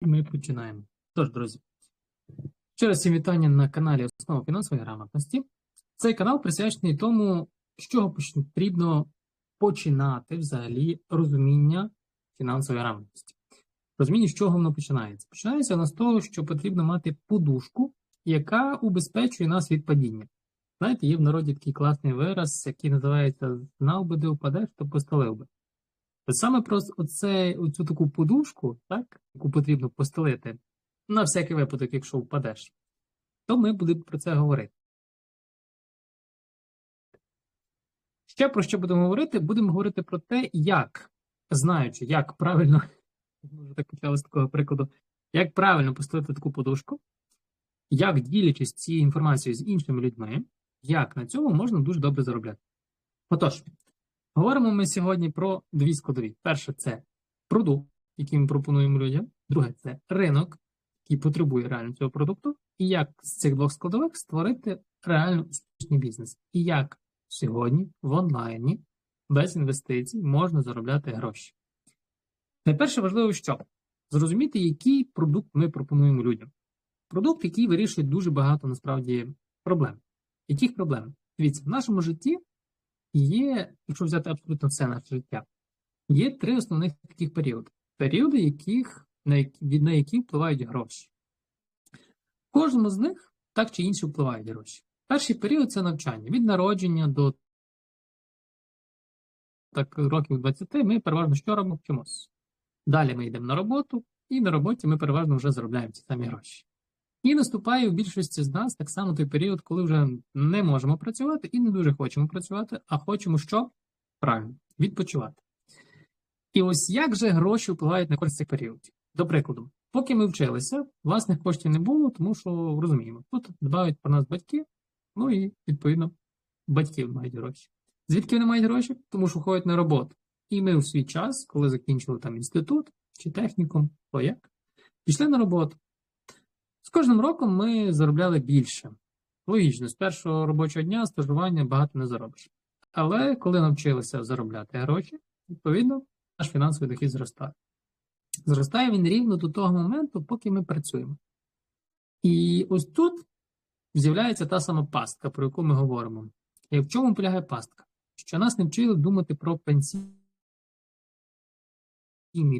Ми починаємо. Тож, друзі, ще раз всім вітання на каналі Основа фінансової грамотності. Цей канал присвячений тому, з чого потрібно починати взагалі розуміння фінансової грамотності. Розуміння, з чого воно починається. Починається воно з того, що потрібно мати подушку, яка убезпечує нас від падіння. Знаєте, є в народі такий класний вираз, який називається Знав би, де впадеш, то постелив би. От Саме про оце, оцю таку подушку, так, яку потрібно постелити на всякий випадок, якщо впадеш, то ми будемо про це говорити. Ще про що будемо говорити? Будемо говорити про те, як, знаючи, як правильно, ми так почали з такого прикладу, як правильно постелити таку подушку, як ділячись цією інформацією з іншими людьми, як на цьому можна дуже добре заробляти. Отож, Говоримо ми сьогодні про дві складові. Перше це продукт, який ми пропонуємо людям. Друге це ринок, який потребує реально цього продукту, і як з цих двох складових створити реально успішний бізнес. І як сьогодні в онлайні без інвестицій можна заробляти гроші. Найперше важливо, що зрозуміти, який продукт ми пропонуємо людям. Продукт, який вирішує дуже багато насправді проблем. Яких проблем? Дивіться, в нашому житті є, якщо взяти абсолютно все наше життя, є три основних таких періоди. Періоди, яких, на які, на які впливають гроші. В кожному з них так чи інше впливають гроші. Перший період це навчання. Від народження до так, років 20 ми переважно що робимо вчимось. Далі ми йдемо на роботу, і на роботі ми переважно вже заробляємо ці самі гроші. І наступає у більшості з нас так само той період, коли вже не можемо працювати і не дуже хочемо працювати, а хочемо що? Правильно, відпочивати. І ось як же гроші впливають на користь цих періодів? До прикладу, поки ми вчилися, власних коштів не було, тому що розуміємо, тут дбають про нас батьки, ну і відповідно батьків мають гроші. Звідки вони мають гроші? Тому що ходять на роботу. І ми у свій час, коли закінчили там інститут чи технікум, то як? Пішли на роботу. З кожним роком ми заробляли більше. Логічно, з першого робочого дня стажування багато не заробиш. Але коли навчилися заробляти гроші, відповідно, наш фінансовий дохід зростає. Зростає він рівно до того моменту, поки ми працюємо. І ось тут з'являється та сама пастка, про яку ми говоримо. І в чому полягає пастка? Що нас не вчили думати про пенсійний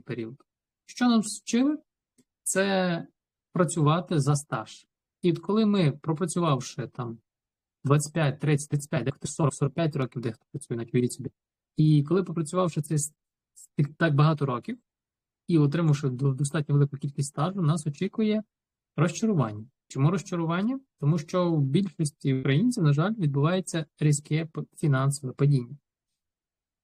період. Що нам вчили? Це працювати за стаж. І от коли ми, пропрацювавши там 25, 30, 35, дехто 40, 45 років, дехто працює на уявіть собі, і коли попрацювавши цей так багато років і отримавши достатньо велику кількість стажу, нас очікує розчарування. Чому розчарування? Тому що в більшості українців, на жаль, відбувається різке фінансове падіння.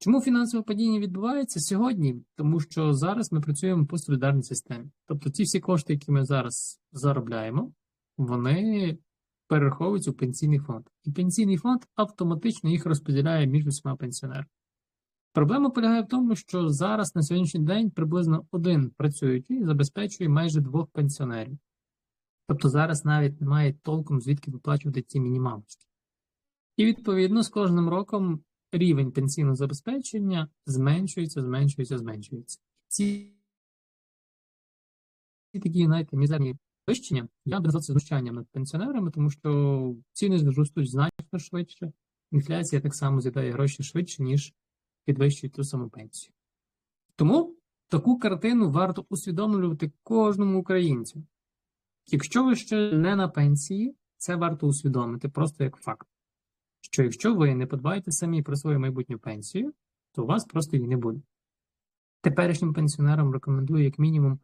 Чому фінансове падіння відбувається сьогодні? Тому що зараз ми працюємо по солідарній системі. Тобто ті всі кошти, які ми зараз заробляємо, вони перераховуються у пенсійний фонд. І пенсійний фонд автоматично їх розподіляє між усіма пенсіонерами. Проблема полягає в тому, що зараз на сьогоднішній день приблизно один працюючий забезпечує майже двох пенсіонерів. Тобто зараз навіть немає толком звідки виплачувати ці мінімалочки. І відповідно з кожним роком рівень пенсійного забезпечення зменшується, зменшується, зменшується. Ці такі, знаєте, мізерні вищення, я б назвав це знущанням над пенсіонерами, тому що ціни зростуть значно швидше, інфляція так само з'їдає гроші швидше, ніж підвищує ту саму пенсію. Тому таку картину варто усвідомлювати кожному українцю. Якщо ви ще не на пенсії, це варто усвідомити просто як факт що якщо ви не подбаєте самі про свою майбутню пенсію, то у вас просто її не буде. Теперішнім пенсіонерам рекомендую, як мінімум,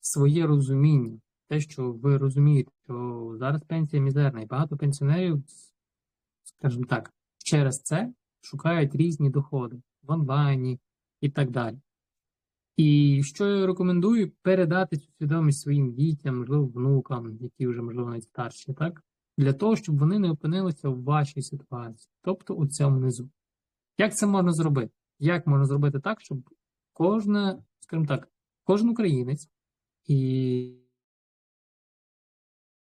своє розуміння, те, що ви розумієте, що зараз пенсія мізерна, і багато пенсіонерів, скажімо так, через це шукають різні доходи в онлайні і так далі. І що я рекомендую передати цю свідомість своїм дітям, можливо, внукам, які вже, можливо, навіть старші, так? Для того, щоб вони не опинилися в вашій ситуації, тобто у цьому низу. Як це можна зробити? Як можна зробити так, щоб кожна, скажімо так, кожен українець і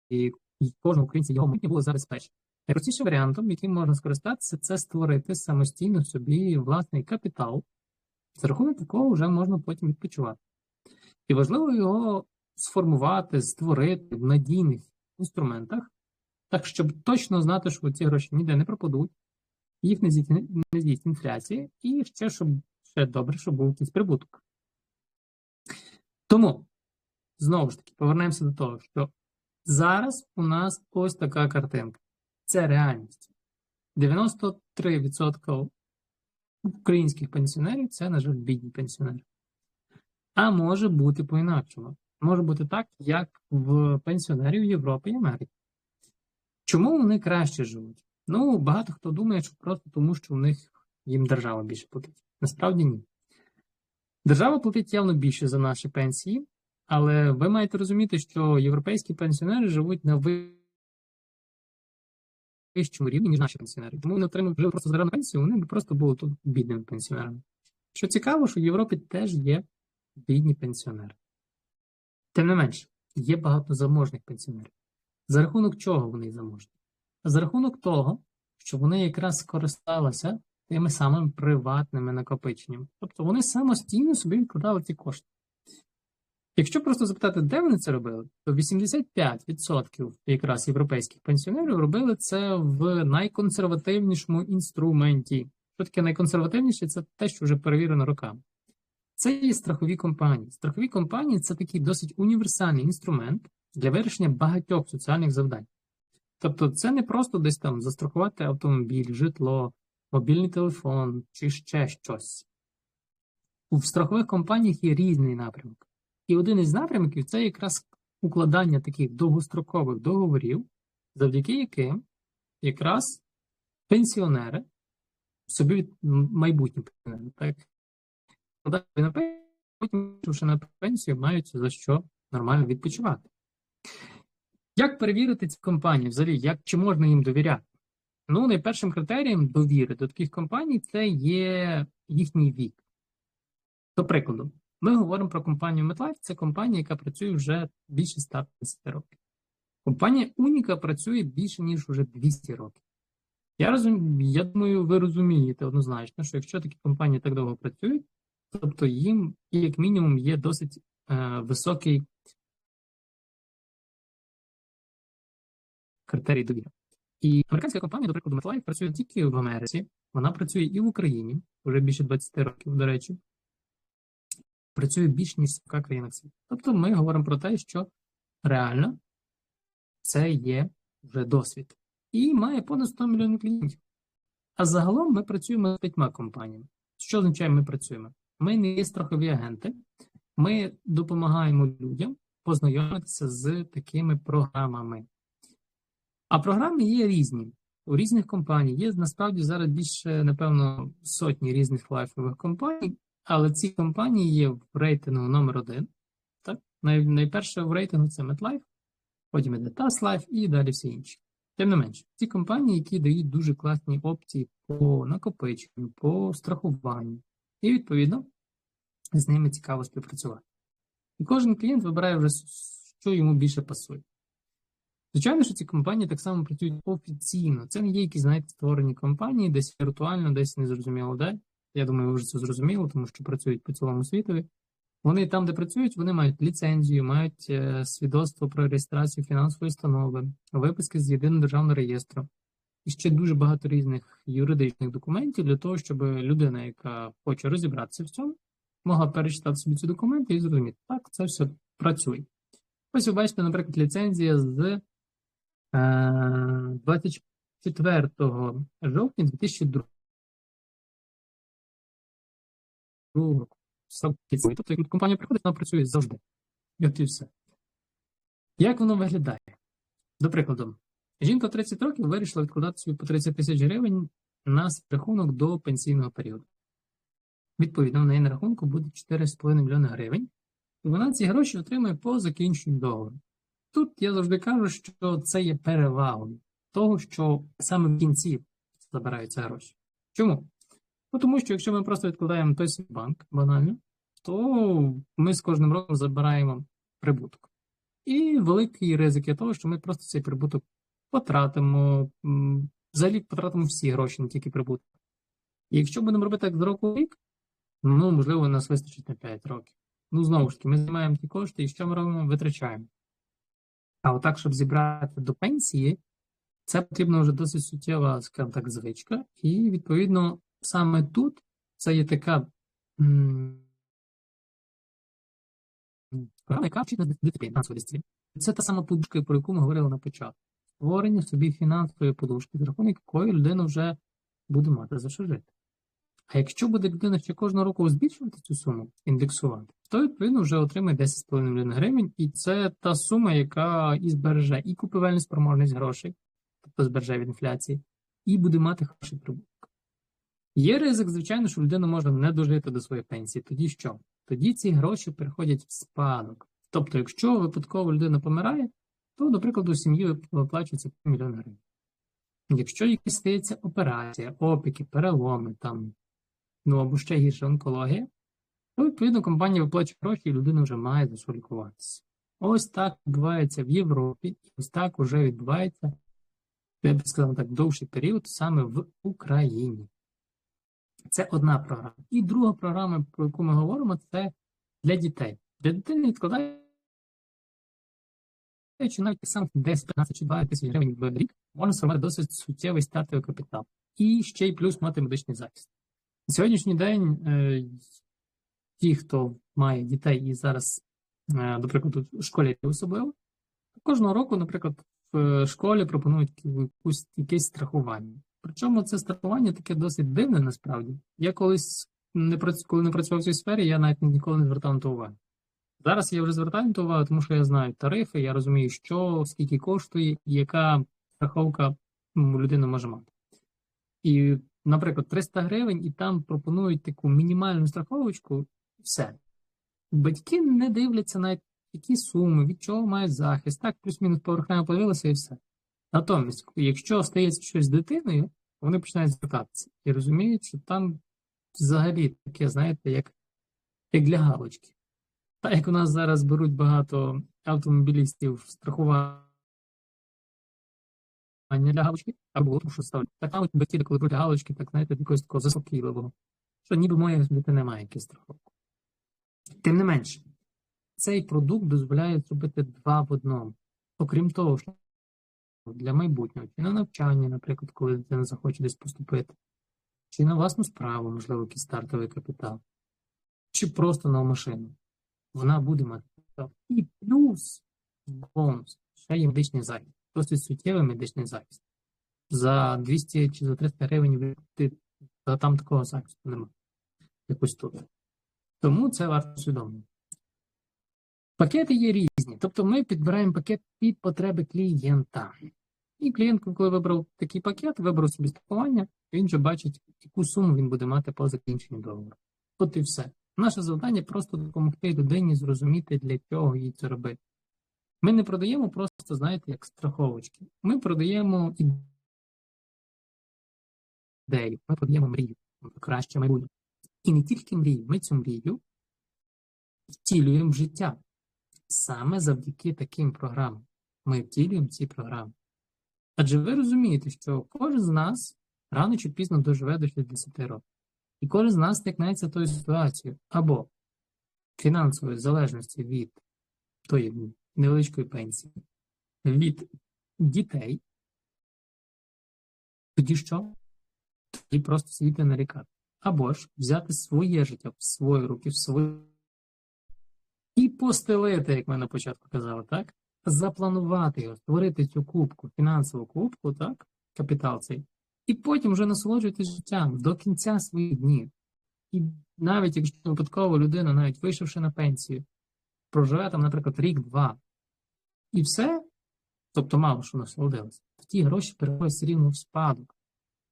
і, і кожен українець його майбутнє було забезпечено? Найпростішим варіантом, яким можна скористатися, це створити самостійно собі власний капітал, за рахунок якого вже можна потім відпочивати. І важливо його сформувати, створити в надійних інструментах, так щоб точно знати, що ці гроші ніде не пропадуть, їх не з'їсть, інфляція, і ще щоб ще добре, щоб був якийсь прибуток. Тому, знову ж таки, повернемося до того, що зараз у нас ось така картинка. Це реальність. 93% українських пенсіонерів це, на жаль, бідні пенсіонери. А може бути по-інакшому. Може бути так, як в пенсіонерів Європи і Америки. Чому вони краще живуть? Ну, багато хто думає, що просто тому, що в них їм держава більше платить. Насправді ні. Держава платить явно більше за наші пенсії, але ви маєте розуміти, що європейські пенсіонери живуть на вищому рівні, ніж наші пенсіонери. Тому вони отримують жили просто за пенсію, вони б просто були тут бідними пенсіонерами. Що цікаво, що в Європі теж є бідні пенсіонери. Тим не менше, є багато заможних пенсіонерів. За рахунок чого вони заможні? За рахунок того, що вони якраз скористалися тими самими приватними накопиченнями. Тобто вони самостійно собі відкладали ці кошти. Якщо просто запитати, де вони це робили, то 85% якраз європейських пенсіонерів робили це в найконсервативнішому інструменті. Що таке найконсервативніше? Це те, що вже перевірено роками. Це є страхові компанії. Страхові компанії це такий досить універсальний інструмент для вирішення багатьох соціальних завдань. Тобто, це не просто десь там застрахувати автомобіль, житло, мобільний телефон чи ще щось. У страхових компаніях є різний напрямок. І один із напрямків це якраз укладання таких довгострокових договорів, завдяки яким якраз пенсіонери, собі майбутні пенсіонери, так, потім, на пенсію, мають за що нормально відпочивати. Як перевірити ці компанії? Взагалі, як чи можна їм довіряти? Ну, найпершим критерієм довіри до таких компаній це є їхній вік. До прикладу, ми говоримо про компанію MetLife, це компанія, яка працює вже більше 150 років. Компанія Уніка працює більше, ніж вже 200 років. Я розум... я думаю, ви розумієте однозначно, що якщо такі компанії так довго працюють, тобто їм, як мінімум, є досить е, високий критерій довіри. І американська компанія, до прикладу, MetLife працює тільки в Америці, вона працює і в Україні, вже більше 20 років, до речі, працює більш ніж 40 країнах світу. Тобто ми говоримо про те, що реально це є вже досвід. І має понад 100 мільйонів клієнтів. А загалом ми працюємо з п'ятьма компаніями. Що означає, ми працюємо? Ми не є страхові агенти, ми допомагаємо людям познайомитися з такими програмами. А програми є різні. У різних компаній є насправді зараз більше, напевно, сотні різних лайфових компаній, але ці компанії є в рейтингу номер один. Так? Най, найперше в рейтингу це MetLife, потім іде TaskLife і далі всі інші. Тим не менше, ці компанії, які дають дуже класні опції по накопиченню, по страхуванню, і, відповідно, з ними цікаво співпрацювати. І кожен клієнт вибирає вже, що йому більше пасує. Звичайно, що ці компанії так само працюють офіційно. Це не є якісь, знаєте, створені компанії, десь віртуально, десь незрозуміло де. Я думаю, ви вже це зрозуміло, тому що працюють по цілому світові. Вони там, де працюють, вони мають ліцензію, мають е, свідоцтво про реєстрацію фінансової установи, виписки з єдиного державного реєстру і ще дуже багато різних юридичних документів для того, щоб людина, яка хоче розібратися в цьому, могла перечитати собі ці документи і зрозуміти, так, це все працює. Ось ви бачите, наприклад, ліцензія з 24 жовтня 2002 року. Тобто, як компанія приходить, вона працює завжди. І от і все. Як воно виглядає? До прикладу, жінка 30 років вирішила відкладати собі по 30 тисяч гривень на рахунок до пенсійного періоду. Відповідно, в неї на рахунку буде 4,5 мільйони гривень, і вона ці гроші отримує по закінченню договору. Тут я завжди кажу, що це є перевагою того, що саме в кінці забираються гроші. Чому? Ну, Тому що якщо ми просто відкладаємо той свій банк банально, то ми з кожним роком забираємо прибуток. І великий ризик є того, що ми просто цей прибуток потратимо, взагалі потратимо всі гроші, не тільки прибуток. І якщо будемо робити так з року в рік, ну, можливо, нас вистачить на 5 років. Ну, знову ж таки, ми знімаємо ті кошти і що ми робимо? Витрачаємо. А отак, щоб зібрати до пенсії, це потрібна вже досить суттєва, скажімо так, звичка. І, відповідно, саме тут це є така програма, яка вчить фінансової дисципліни. Це та сама подушка, про яку ми говорили на початку. Створення собі фінансової подушки, за рахунок якої людина вже буде мати за що жити. А якщо буде людина ще кожного року збільшувати цю суму, індексувати, то відповідно вже отримає 10,5 млн гривень, і це та сума, яка і збереже і купівельну спроможність грошей, тобто збереже від інфляції, і буде мати хороший прибуток. Є ризик, звичайно, що людина може не дожити до своєї пенсії. Тоді що? Тоді ці гроші переходять в спадок. Тобто, якщо випадково людина помирає, то, до прикладу, сім'ї виплачується мільйон гривень. Якщо якась стається операція, опіки, переломи, там, ну або ще гірше онкологія, то відповідно компанія виплачує гроші, і людина вже має за що лікуватися. Ось так відбувається в Європі, і ось так вже відбувається, я б сказав так, довший період саме в Україні. Це одна програма. І друга програма, про яку ми говоримо, це для дітей. Для дитини відкладає чи навіть сам 10, 15 чи 20 тисяч гривень в рік, можна сформувати досить суттєвий стартовий капітал. І ще й плюс мати медичний захист. На сьогоднішній день е, ті, хто має дітей і зараз, е, до прикладу, в школі особливо, кожного року, наприклад, в школі пропонують якусь, якесь страхування. Причому це страхування таке досить дивне насправді. Я колись не працю, коли не працював в цій сфері, я навіть ніколи не звертав на то уваги. Зараз я вже звертаю на то увагу, тому що я знаю тарифи, я розумію, що, скільки коштує, і яка страховка людина може мати. І, наприклад, 300 гривень, і там пропонують таку мінімальну страховочку, все. Батьки не дивляться навіть які суми, від чого мають захист, так, плюс-мінус поверхнево подивилися і все. Натомість, якщо стається щось з дитиною, вони починають звертатися і розуміють, що там взагалі таке, знаєте, як, як для галочки. Так як у нас зараз беруть багато автомобілістів страхування для галочки, або тому що ставлять. Так само батьки, коли беруть галочки, так знаєте, якогось такого заспокійливого, що ніби моєї дитини немає якісь страховки. Тим не менше, цей продукт дозволяє зробити два в одному. Окрім того, що для майбутнього, чи на навчання, наприклад, коли дитина захоче десь поступити, чи на власну справу, можливо, якийсь стартовий капітал, чи просто на машину. Вона буде мати. І плюс бонус, ще є медичний захист. Досить суттєвий медичний захист. За 200 чи за 300 гривень там такого захисту немає. Якось тут. Тому це варто усвідомлювати. Пакети є різні, тобто ми підбираємо пакет під потреби клієнта. І клієнт, коли вибрав такий пакет, вибрав собі страхування, він вже бачить, яку суму він буде мати по закінченню договору. От і все. Наше завдання просто допомогти людині зрозуміти, для чого їй це робити. Ми не продаємо просто, знаєте, як страховочки. Ми продаємо ідею, ми продаємо мрію, краще майбутнє. І не тільки мрію, ми цю мрію втілюємо в життя. Саме завдяки таким програмам ми втілюємо ці програми. Адже ви розумієте, що кожен з нас рано чи пізно доживе до 60 років. І кожен з нас стикнеться тою ситуацією або фінансової залежності від тої невеличкої пенсії, від дітей. Тоді що? Тоді просто сидіти нарікати. Або ж взяти своє життя в свої руки, в свої і постелити, як ми на початку казали, так? Запланувати його, створити цю кубку, фінансову кубку, так, капітал цей, і потім вже насолоджуйтесь життям до кінця своїх днів. І навіть якщо випадково людина, навіть вийшовши на пенсію, проживе там, наприклад, рік-два, і все, тобто мало що насолодилося, ті гроші переходять все рівно в спадок.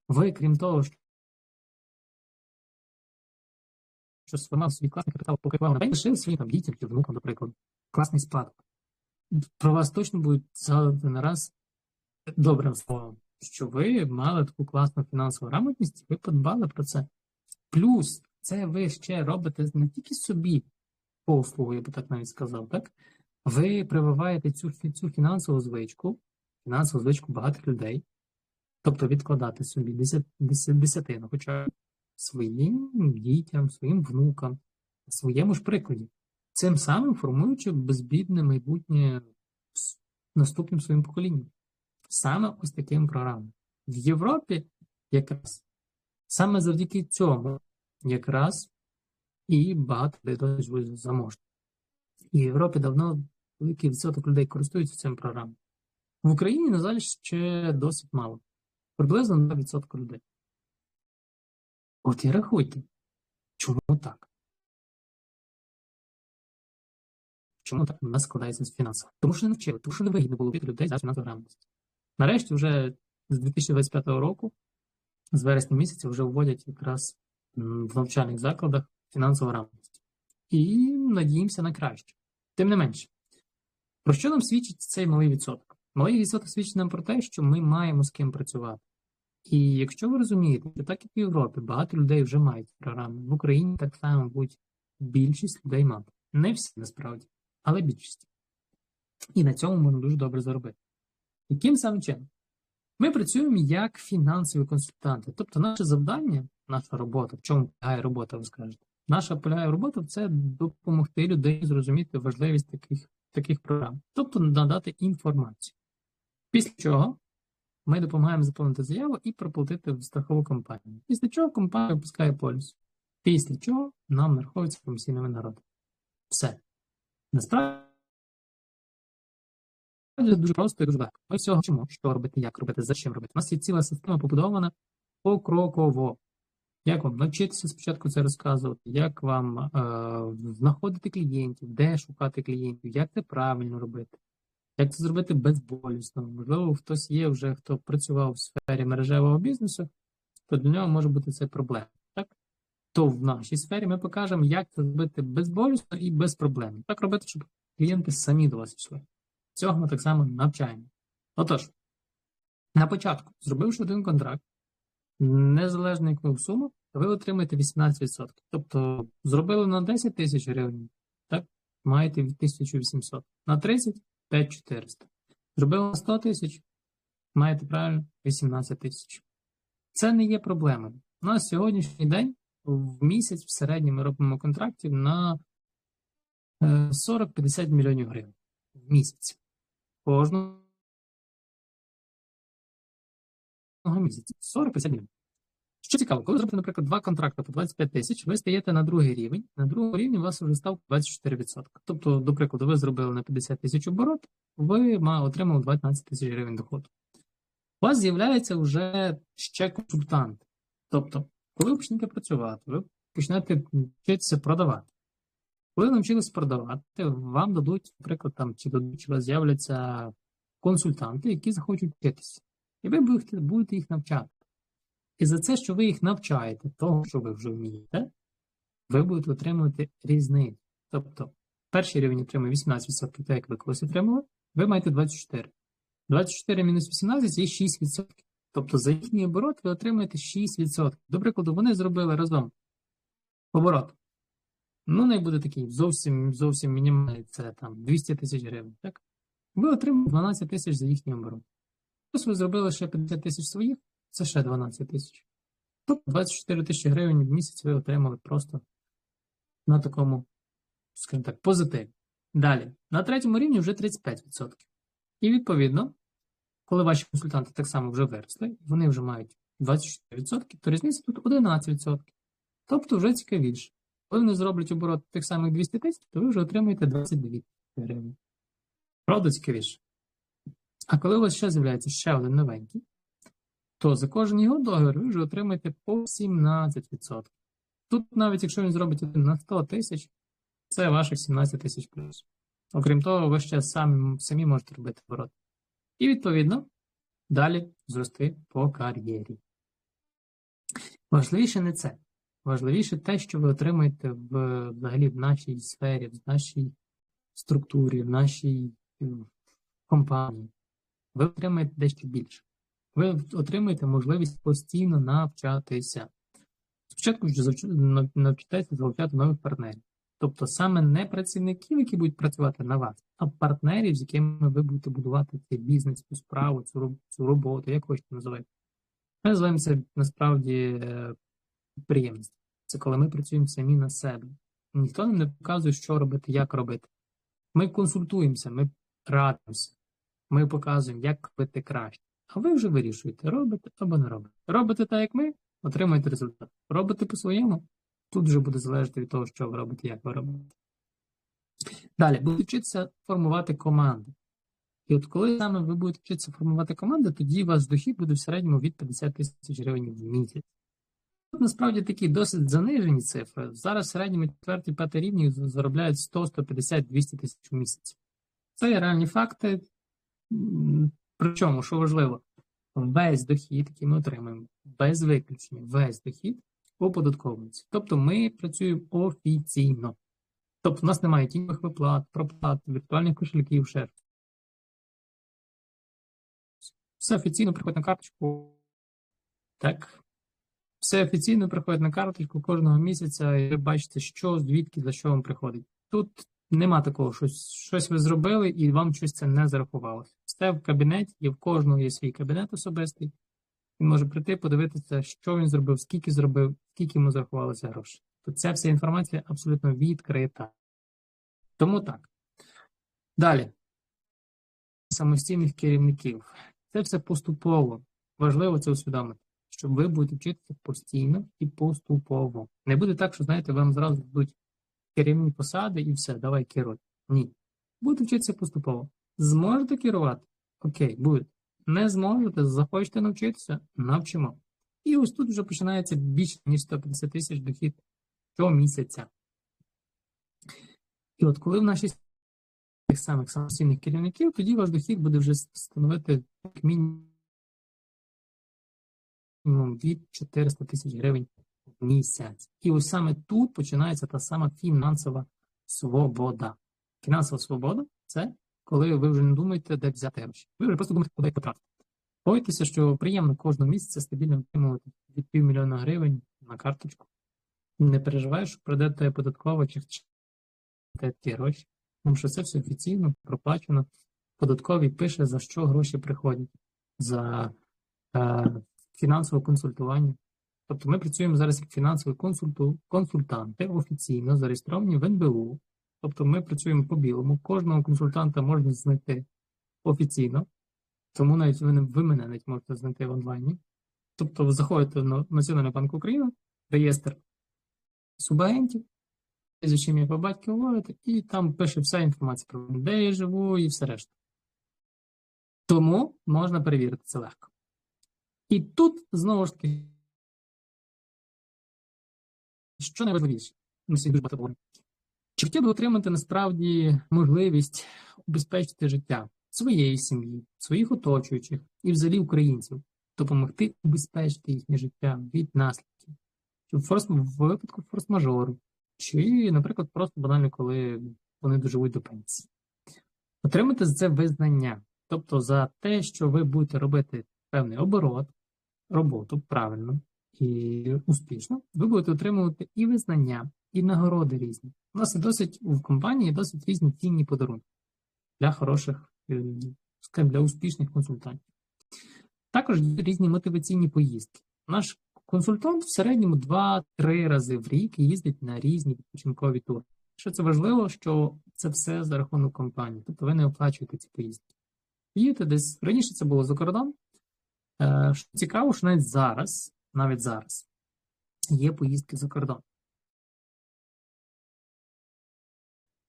Ви, крім того, що що сформав свій класний капітал покривав на пенсію, лишив своїм там дітям чи внукам, наприклад, класний спадок. Про вас точно будуть згадувати не раз добрим словом, що ви мали таку класну фінансову грамотність, ви подбали про це. Плюс це ви ще робите не тільки собі послугу, я би так навіть сказав, так? Ви прививаєте цю, цю фінансову звичку, фінансову звичку багатих людей, тобто відкладати собі десятину, хоча своїм дітям, своїм внукам, своєму ж прикладі. цим самим формуючи безбідне майбутнє наступним своїм поколінням. Саме ось таким програмам. В Європі якраз саме завдяки цьому якраз і багато людей заможні. І в Європі давно великий відсоток людей користуються цим програмами. В Україні, на жаль, ще досить мало. Приблизно 2% людей. От і рахуйте, чому так? Чому так у нас складається з фінансами? Тому що не навчили, тому що не вигідно було вчити людей за фінансову грамотність. Нарешті, вже з 2025 року, з вересня місяця, вже вводять якраз в навчальних закладах фінансову грамотність. І надіємося на краще. Тим не менше, про що нам свідчить цей малий відсоток? Малий відсоток свідчить нам про те, що ми маємо з ким працювати. І якщо ви розумієте, що так як в Європі багато людей вже мають програми, в Україні так само будуть більшість людей мати. Не всі насправді, але більшість. І на цьому можна дуже добре заробити. Яким саме чином? Ми працюємо як фінансові консультанти. Тобто, наше завдання, наша робота, в чому полягає робота, ви скажете? Наша полягає робота це допомогти людині зрозуміти важливість таких таких програм, тобто надати інформацію. Після чого ми допомагаємо заповнити заяву і проплатити в страхову компанію. Після чого компанія випускає поліс. Після чого нам нараховується комісійна винагорода. Все. Насправді дуже просто і дуже легко. Ми всього вчимо, що робити, як робити, за чим робити. У нас є ціла система побудована покроково. Як вам навчитися спочатку це розказувати, як вам е, знаходити клієнтів, де шукати клієнтів, як це правильно робити, як це зробити безболісно? Можливо, хтось є вже, хто працював в сфері мережевого бізнесу, то для нього може бути це проблема. Так? То в нашій сфері ми покажемо, як це зробити безболісно і без проблем. Так робити, щоб клієнти самі до вас йшли. Цього ми так само навчаємо. Отож, на початку, зробивши один контракт, незалежно яку суму, ви отримаєте 18%. Тобто, зробили на 10 тисяч гривень, так? маєте 1800. На 30 5400. Зробили на 100 тисяч, маєте правильно 18 тисяч. Це не є проблемою. У нас сьогоднішній день в місяць в середньому робимо контрактів на 40-50 е, мільйонів гривень в місяць. Кожного місяця. 40-50 мільйонів. Що цікаво, коли зробите, наприклад, два контракти по 25 тисяч, ви стаєте на другий рівень. На другому рівні у вас вже став 24%. Тобто, до прикладу, ви зробили на 50 тисяч оборот, ви отримали 19 тисяч гривень доходу. У вас з'являється вже ще консультант. Тобто, коли ви почнете працювати, ви почнете вчитися продавати. Коли ви навчились продавати, вам дадуть, наприклад, там, чи дадуть, чи у вас з'являться консультанти, які захочуть вчитися. І ви будете їх навчати. І за це, що ви їх навчаєте, того, що ви вже вмієте, ви будете отримувати різницю. Тобто, перший рівень отримує 18%, так як ви колись отримали, ви маєте 24. 24 мінус 18 це 6%. Тобто за їхній оборот ви отримаєте 6%. До прикладу, вони зробили разом оборот. Ну, не буде такий зовсім зовсім мінімальний, це там 200 тисяч гривень. так? Ви отримаєте 12 тисяч за їхній оборот. Ось ви зробили ще 50 тисяч своїх, це ще 12 тисяч. Тобто 24 тисячі гривень в місяць ви отримали просто на такому, скажімо так, позитиві. Далі, на третьому рівні вже 35%. І відповідно, коли ваші консультанти так само вже виросли, вони вже мають 24%, то різниця тут 11%. Тобто вже цікавіше. Коли вони зроблять оборот тих самих 200 тисяч, то ви вже отримаєте 22 гривень. Правда, цікавіше. А коли у вас ще з'являється ще один новенький, то за кожен його договір ви вже отримаєте по 17%. Тут, навіть якщо він зробить на 100 тисяч, це ваших 17 тисяч плюс. Окрім того, ви ще самі, самі можете робити оборот. І, відповідно, далі зрости по кар'єрі. Важливіше не це. Важливіше те, що ви отримаєте в, взагалі в нашій сфері, в нашій структурі, в нашій компанії. Ви отримаєте дещо більше ви отримаєте можливість постійно навчатися. Спочатку навчитеся залучати нових партнерів. Тобто саме не працівників, які будуть працювати на вас, а партнерів, з якими ви будете будувати цей бізнес, цю справу, цю роботу, як хочете називати. Ми називаємо це насправді е, підприємність. Це коли ми працюємо самі на себе. ніхто нам не показує, що робити, як робити. Ми консультуємося, ми радимося, ми показуємо, як робити краще. А ви вже вирішуєте, робите або не робите. Робите так, як ми, отримаєте результат. Робите по-своєму, тут вже буде залежати від того, що ви робите, як ви робите. Далі, будете вчитися формувати команди. І от коли саме ви будете вчитися формувати команди, тоді у вас дохід буде в середньому від 50 тисяч гривень в місяць. Тут насправді такі досить занижені цифри. Зараз в середньому 4-5 рівні заробляють 100, 150, 200 тисяч в місяць. Це є реальні факти. Причому, що важливо, весь дохід, який ми отримуємо, без виключення, весь дохід оподатковується. Тобто ми працюємо офіційно. Тобто в нас немає тіньових виплат, проплат, віртуальних кошельків, ще. Все офіційно приходить на карточку. Так. Все офіційно приходить на карточку кожного місяця, і ви бачите, що, звідки, за що вам приходить. Тут нема такого, що щось ви зробили і вам щось це не зарахувалося. Все в кабінеті, і в кожного є свій кабінет особистий. Він може прийти, подивитися, що він зробив, скільки зробив, скільки йому зарахувалося грошей. То ця вся інформація абсолютно відкрита. Тому так. Далі. Самостійних керівників. Це все поступово. Важливо це усвідомити, що ви будете вчитися постійно і поступово. Не буде так, що, знаєте, вам зразу дадуть керівні посади і все, давай керуй. Ні. Будете вчитися поступово. Зможете керувати? Окей, будете. Не зможете, захочете навчитися, навчимо. І ось тут вже починається більше, ніж 150 тисяч дохід щомісяця. І от коли в нашій тих самих самостійних керівників, тоді ваш дохід буде вже становити як мінімум від 400 тисяч гривень місяць. І ось саме тут починається та сама фінансова свобода. Фінансова свобода це коли ви вже не думаєте, де взяти гроші. Ви вже просто думаєте, куди їх потратити. Боїтеся, що приємно кожного місяця стабільно отримувати від півмільйона гривень на карточку. Не переживаєш, що прийде податкова чи ті гроші. Тому що це все офіційно проплачено. Податковий пише, за що гроші приходять, за е, фінансове консультування. Тобто ми працюємо зараз як фінансові консультанти офіційно зареєстровані в НБУ. Тобто ми працюємо по білому. Кожного консультанта можна знайти офіційно, тому навіть ви, ви мене навіть можете знайти в онлайні. Тобто ви заходите на Національний банк України, реєстр субагентів, з чим я по батьку говорите, і там пише вся інформація про де я живу і все решта. Тому можна перевірити це легко. І тут знову ж таки, що найважливіше, ми сьогодні дуже багато. Чи хотів би отримати насправді можливість убезпечити життя своєї сім'ї, своїх оточуючих і взагалі українців, допомогти убезпечити їхнє життя від наслідків, чи в, форс, випадку форс-мажору, чи, наприклад, просто банально, коли вони доживуть до пенсії. Отримати за це визнання, тобто за те, що ви будете робити певний оборот, роботу правильно і успішно, ви будете отримувати і визнання, і нагороди різні. У нас досить в компанії досить різні цінні подарунки для хороших, е, скажімо, для успішних консультантів. Також є різні мотиваційні поїздки. Наш консультант в середньому 2-3 рази в рік їздить на різні відпочинкові тури. Що це важливо, що це все за рахунок компанії, тобто ви не оплачуєте ці поїздки. Їдете десь раніше це було за кордон. Е, що цікаво, що навіть зараз, навіть зараз, є поїздки за кордон.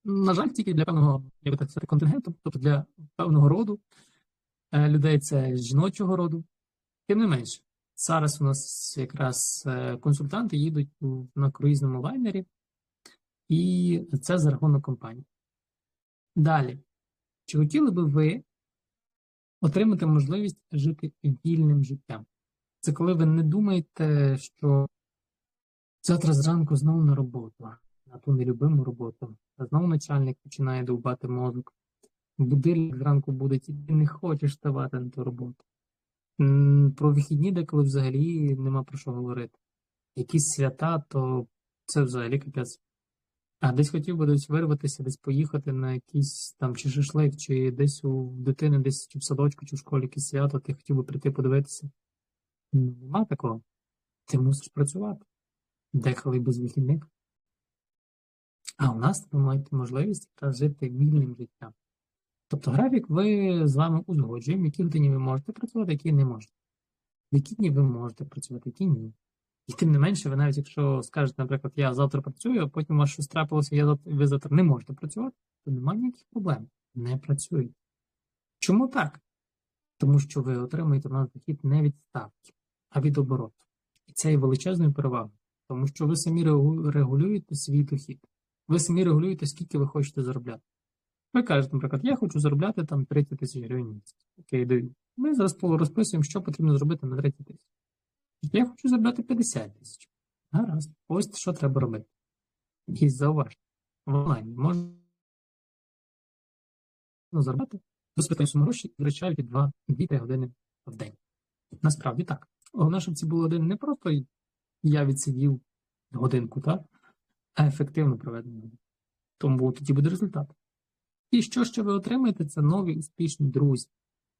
На жаль, тільки для певного як би так сказати, контингенту, тобто для певного роду е, людей це жіночого роду. Тим не менше, зараз у нас якраз е, консультанти їдуть на круїзному лайнері, і це за рахунок компанії. Далі, чи хотіли би ви отримати можливість жити вільним життям? Це коли ви не думаєте, що завтра зранку знову на роботу, на ту нелюбиму роботу, а знову начальник починає довбати мозок. Будильник зранку буде, і ти не хочеш ставати на ту роботу. Про вихідні деколи взагалі нема про що говорити. Якісь свята, то це взагалі капець. А десь хотів би десь вирватися, десь поїхати на якийсь там чи шашлик, чи десь у дитини, десь чи в садочку, чи в школі якесь свято, ти хотів би прийти подивитися. Ну, Нема такого. Ти мусиш працювати. Дехали без вихідних. А у нас ви маєте можливість жити вільним життям. Тобто графік ви з вами узгоджуємо, які годині ви можете працювати, які не можете. В які дні ви можете працювати, які ні. І тим не менше, ви навіть якщо скажете, наприклад, я завтра працюю, а потім у вас щось трапилося, я завтра, ви завтра не можете працювати, то немає ніяких проблем. Не працюєте. Чому так? Тому що ви отримуєте в нас дохід не від ставки, а від обороту. І це є величезною перевагою, тому що ви самі регулюєте свій дохід. Ви самі регулюєте, скільки ви хочете заробляти. Ви кажете, наприклад, я хочу заробляти там 30 тисяч гривень місяць. Окей, даю. Ми зараз розписуємо, що потрібно зробити на 30 тисяч. Я хочу заробляти 50 тисяч. Гаразд. Ось що треба робити. І зауважте, в онлайні можна заробляти безпекові суму гроші і витрачають 2-3 години в день. Насправді так. Головне, щоб було один не просто я відсидів годинку, так? а ефективно проведено. Тому тоді буде результат. І що ще ви отримаєте, це нові успішні друзі.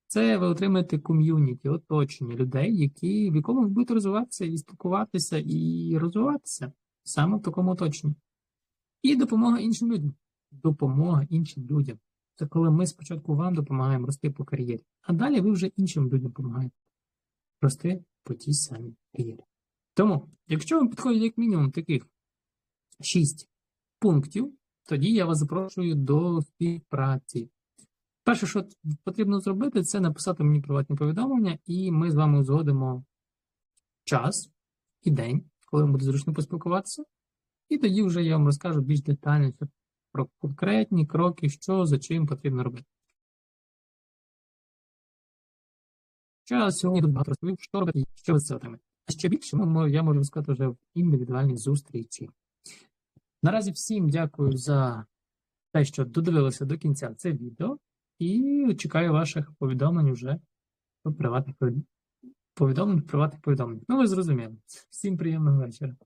Це ви отримаєте ком'юніті, оточення людей, які, в якому ви будете розвиватися і спілкуватися, і розвиватися саме в такому оточенні. І допомога іншим людям. Допомога іншим людям. Це коли ми спочатку вам допомагаємо рости по кар'єрі, а далі ви вже іншим людям допомагаєте рости по тій самій кар'єрі. Тому, якщо вам підходять як мінімум таких 6 пунктів, тоді я вас запрошую до співпраці. Перше, що потрібно зробити, це написати мені приватні повідомлення, і ми з вами узгодимо час і день, коли вам буде зручно поспілкуватися. І тоді вже я вам розкажу більш детальніше про конкретні кроки, що за чим потрібно робити. Я сьогодні тут багато розповів, що робити що ви цього отримаєте. А ще більше ми- я можу сказати вже в індивідуальній зустрічі. Наразі всім дякую за те, що додивилися до кінця це відео, і чекаю ваших повідомлень вже в приватних повідомлень, приватних повідомлень. Ну, ви зрозуміли. Всім приємного вечора.